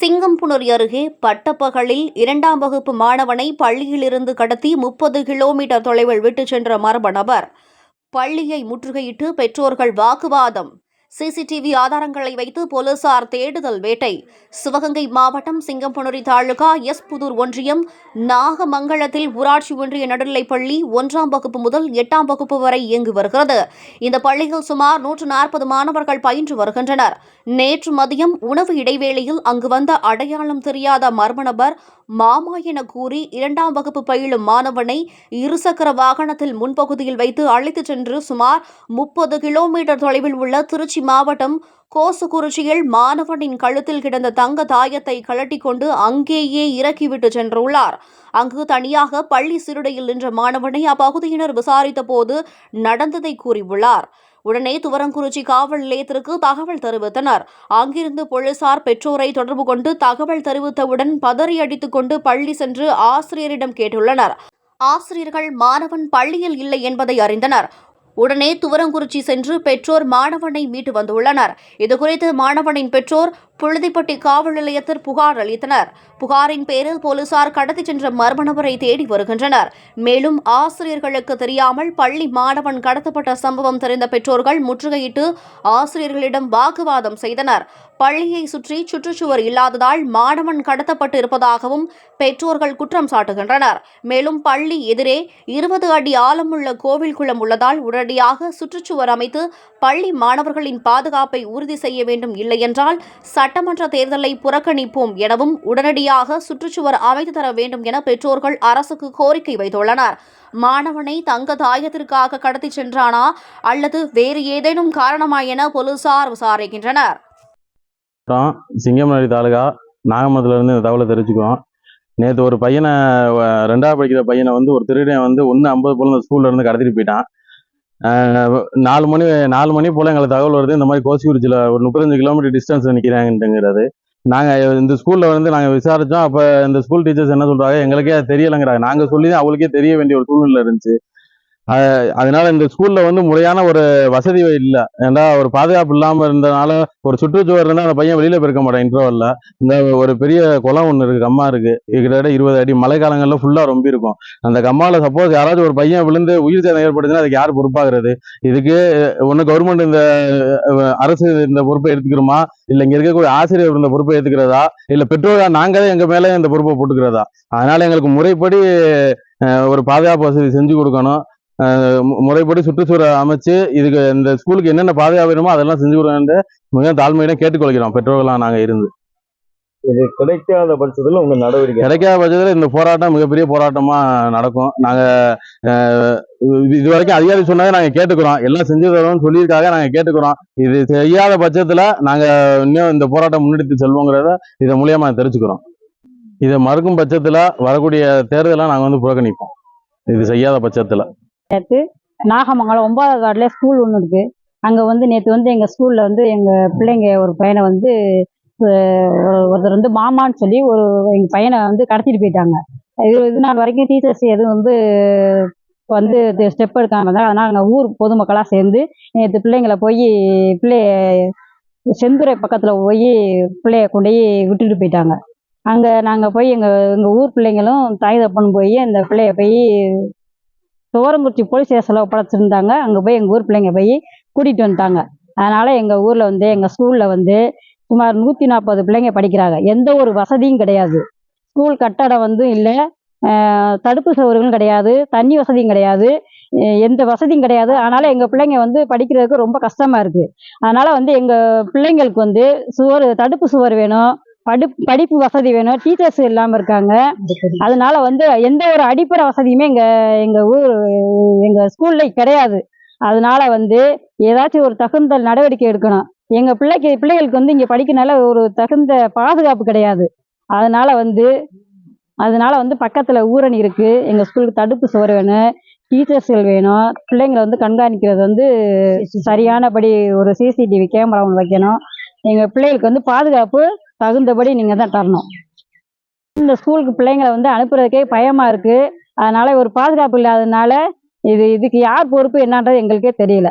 சிங்கம்புணரி அருகே பட்டப்பகலில் இரண்டாம் வகுப்பு மாணவனை பள்ளியிலிருந்து கடத்தி முப்பது கிலோமீட்டர் தொலைவில் விட்டுச் சென்ற மர்ம நபர். பள்ளியை முற்றுகையிட்டு பெற்றோர்கள் வாக்குவாதம். சிசிடிவி ஆதாரங்களை வைத்து போலீசார் தேடுதல் வேட்டை. சிவகங்கை மாவட்டம் சிங்கம்புணரி தாலுகா எஸ் புதூர் ஒன்றியம் நாகமங்கலத்தில் ஊராட்சி ஒன்றிய நடுநிலைப்பள்ளி ஒன்றாம் வகுப்பு முதல் எட்டாம் வகுப்பு வரை இயங்கி வருகிறது. இந்த பள்ளியில் சுமார் நூற்று நாற்பது மாணவர்கள் பயின்று வருகின்றனர். நேற்று மதியம் உணவு இடைவேளையில் அங்கு வந்த அடையாளம் தெரியாத மர்ம நபர் மாமா என கூறி இரண்டாம் வகுப்பு பயிலும் மாணவனை இருசக்கர வாகனத்தில் முன்பகுதியில் வைத்து அழைத்துச் சென்று சுமார் முப்பது கிலோமீட்டர் தொலைவில் உள்ள திருச்சி மாவட்டம் கோசுகுறிச்சியில் மாணவனின் கழுத்தில் கிடந்த தங்க தாயத்தை கழட்டி கொண்டு அங்கேயே இறக்கிவிட்டு சென்றுள்ளார். அங்கு தனியாக பள்ளி சிறுடையில் நின்ற மாணவனை அப்பகுதியினர் விசாரித்த போது நடந்ததை கூறியுள்ளார். உடனே துவரங்குறிச்சி காவல் நிலையத்திற்கு தகவல் தெரிவித்தனர். அங்கிருந்து போலீசார் பெற்றோரை தொடர்பு கொண்டு தகவல் தெரிவித்தவுடன் பதறி அடித்துக் கொண்டு பள்ளி சென்று ஆசிரியரிடம் கேட்டுள்ளனர். ஆசிரியர்கள் மாணவன் பள்ளியில் இல்லை என்பதை அறிந்தனர். உடனே துவரங்குறிச்சி சென்று பெற்றோர் மாணவனை மீட்டு வந்துள்ளனர். இதுகுறித்து மாணவனின் பெற்றோர் புழுதிப்பட்டி காவல் நிலையத்தில் புகார் அளித்தனர். புகாரின் பேரில் போலீசார் கடத்திச் சென்ற மர்ம நபரை தேடி வருகின்றனர். மேலும் ஆசிரியர்களுக்கு தெரியாமல் பள்ளி மாணவன் கடத்தப்பட்ட சம்பவம் தெரிந்த பெற்றோர்கள் முற்றுகையிட்டு ஆசிரியர்களிடம் வாக்குவாதம் செய்தனர். பள்ளியை சுற்றி சுற்றுச்சுவர் இல்லாததால் மாணவன் கடத்தப்பட்டு இருப்பதாகவும் பெற்றோர்கள் குற்றம் சாட்டுகின்றனர். மேலும் பள்ளி எதிரே இருபது அடி ஆழமுள்ள கோவில் குளம் உள்ளதால் உடனடியாக சுற்றுச்சுவர் அமைத்து பள்ளி மாணவர்களின் பாதுகாப்பை உறுதி செய்ய வேண்டும் இல்லையென்றால் சட்டமன்ற தேர்தலை புறக்கணிப்போம் எனவும் உடனடியாக சுற்றுச்சுவர் அமைத்து தர வேண்டும் என பெற்றோர்கள் அரசுக்கு கோரிக்கை வைத்துள்ளனர். மாணவனை தங்க தாயத்திற்காக கடத்திச் சென்றானா அல்லது வேறு ஏதேனும் காரணமா என போலீசார் விசாரிக்கின்றனர். சிங்கமனடி தாலுகா நாகமரத்துலேருந்து இந்த தகவலை தெரிஞ்சுக்கிறோம். நேற்று ஒரு பையனை ரெண்டாவது படிக்கிற பையனை வந்து ஒரு திருடன் வந்து ஒன்று ஐம்பது போல் இந்த ஸ்கூல்ல இருந்து கடத்திட்டு போயிட்டான். நாலு மணி நாலு மணி போல் எங்களுக்கு தகவல் வருது. இந்த மாதிரி கோசிக்குறிச்சியில் ஒரு முப்பத்தஞ்சு கிலோமீட்டர் டிஸ்டன்ஸ் நிற்கிறாங்கன்ட்டுங்கிறது நாங்கள் இந்த ஸ்கூலில் வந்து நாங்கள் விசாரித்தோம் அப்போ இந்த ஸ்கூல் டீச்சர்ஸ் என்ன சொல்கிறாங்க எங்களுக்கே அது தெரியலைங்கிறாங்க. நாங்கள் சொல்லி தான் அவங்களுக்கே தெரிய வேண்டிய ஒரு சூழ்நிலை இருந்துச்சு. அதனால இந்த ஸ்கூல்ல வந்து முறையான ஒரு வசதி இல்லை. ஏன்னா ஒரு பாதுகாப்பு இல்லாமல் இருந்தனால ஒரு சுற்றுச்சுவர் இருந்தால் அந்த பையன் வெளியில போயிருக்க மாட்டான் இன்டர்வல்ல இந்த ஒரு பெரிய குளம் ஒன்று இருக்கு கம்மா இருக்கு. கிட்டத்தட்ட இருபது அடி. மழை காலங்களில் ஃபுல்லா ரொம்ப இருக்கும். அந்த கம்மால சப்போஸ் யாராச்சும் ஒரு பையன் விழுந்து உயிர் சேதம் ஏற்படுதுன்னா அதுக்கு யார் பொறுப்பாகிறது? இதுக்கு ஒன்று கவர்மெண்ட் இந்த அரசு இந்த பொறுப்பை எடுத்துக்கிறோமா? இல்ல இங்க இருக்கக்கூடிய ஆசிரியர் இந்த பொறுப்பை ஏத்துக்கிறதா இல்ல பெற்றோரா நாங்களே எங்க மேல இந்த பொறுப்பை போட்டுக்கிறதா? அதனால எங்களுக்கு முறைப்படி ஒரு பாதுகாப்பு வசதி செஞ்சு கொடுக்கணும். முறைப்படி சுற்றுச்சூழல் அமைச்சு இதுக்கு இந்த ஸ்கூலுக்கு என்னென்ன பாதுகாப்பு வேணுமோ அதெல்லாம் செஞ்சு கொடுக்கணும் மிக தாழ்மையிடம் கேட்டுக்கொள்கிறோம். பெற்றோர்களாக நாங்க இருந்து. இது கிடைக்காத பட்சத்துல உங்க நடவடிக்கை. கிடைக்காத பட்சத்தில் இந்த போராட்டம் மிகப்பெரிய போராட்டமா நடக்கும். நாங்க அஹ், இது- வரைக்கும் அதிகாரி சொன்னதை நாங்க கேட்டுக்கிறோம். எல்லாம் செஞ்சு தரோம்னு சொல்லியிருக்காங்க நாங்க கேட்டுக்கிறோம். இது செய்யாத பட்சத்துல நாங்க இன்னும் இந்த போராட்டம் முன்னெடுத்து செல்வோங்கிறத இதன் மூலியமா தெரிஞ்சுக்கிறோம். இதை மறுக்கும் பட்சத்துல வரக்கூடிய தேர்தலை நாங்க வந்து புறக்கணிப்போம். இது செய்யாத பட்சத்துல. நேற்று நாகமங்கலம் ஒன்பதாவது வார்டில் ஸ்கூல் ஒன்று இருக்குது அங்கே வந்து நேற்று வந்து எங்கள் ஸ்கூலில் வந்து எங்கள் பிள்ளைங்க ஒரு பையனை வந்து ஒரு- ஒருத்தர் வந்து மாமான்னு சொல்லி ஒரு எங்கள் பையனை வந்து கடத்திட்டு போயிட்டாங்க. இது இது நாள் வரைக்கும் டீச்சர்ஸ் எதுவும் வந்து வந்து ஸ்டெப் எடுக்காமல் இருந்தாங்க. அதனால் நாங்கள் ஊர் பொதுமக்களாக சேர்ந்து நேற்று பிள்ளைங்களை போய் பிள்ளைய செந்துறை பக்கத்தில் போய் பிள்ளைய கொண்டு போய் விட்டுட்டு போயிட்டாங்க. அங்கே நாங்கள் போய் எங்கள் எங்கள் ஊர் பிள்ளைங்களும் தாய் போய் அந்த பிள்ளைய போய் துவரங்குறிச்சி போலீஸ் ஸ்டேஷனில் ஒப்படைச்சிருந்தாங்க அங்கே போய் எங்கள் ஊர் பிள்ளைங்க போய் கூட்டிகிட்டு வந்துட்டாங்க. அதனால் எங்கள் ஊரில் வந்து எங்கள் ஸ்கூலில் வந்து சுமார் நூற்றி நாற்பது பிள்ளைங்க படிக்கிறாங்க. எந்த ஒரு வசதியும் கிடையாது. ஸ்கூல் கட்டடம் வந்து இல்லை. தடுப்பு சௌகரியங்களும் கிடையாது. தண்ணி வசதியும் கிடையாது. எந்த வசதியும் கிடையாது. அதனால் எங்கள் பிள்ளைங்க வந்து படிக்கிறதுக்கு ரொம்ப கஷ்டமாக இருக்குது அதனால் வந்து எங்கள் பிள்ளைங்களுக்கு வந்து சுவர் தடுப்பு சுவர் வேணும். படி படிப்பு வசதி வேணும். டீச்சர்ஸ் இல்லாமல் இருக்காங்க. அதனால வந்து எந்த ஒரு அடிப்படை வசதியுமே எங்க எங்க ஊர் எங்க ஸ்கூல்ல கிடையாது. அதனால வந்து ஏதாச்சும் ஒரு தகுந்த நடவடிக்கை எடுக்கணும். எங்க பிள்ளைக்கு பிள்ளைகளுக்கு வந்து இங்க படிக்கிறனால ஒரு தகுந்த பாதுகாப்பு கிடையாது. அதனால வந்து அதனால வந்து பக்கத்துல ஊரணி இருக்கு. எங்க ஸ்கூலுக்கு தடுப்பு சுவர் வேணும். டீச்சர்ஸ்கள் வேணும். பிள்ளைங்களை வந்து கண்காணிக்கிறது வந்து சரியானபடி ஒரு சிசிடிவி கேமரா ஒன்று வைக்கணும். எங்க பிள்ளைகளுக்கு வந்து பாதுகாப்பு தகுந்தபடி நீங்கள் தான் தரணும். இந்த ஸ்கூலுக்கு பிள்ளைங்களை வந்து அனுப்புறதுக்கே பயமாக இருக்குது அதனால் ஒரு பாதுகாப்பு இல்லாததுனால இது இதுக்கு யார் பொறுப்பு என்னன்றது எங்களுக்கே தெரியல.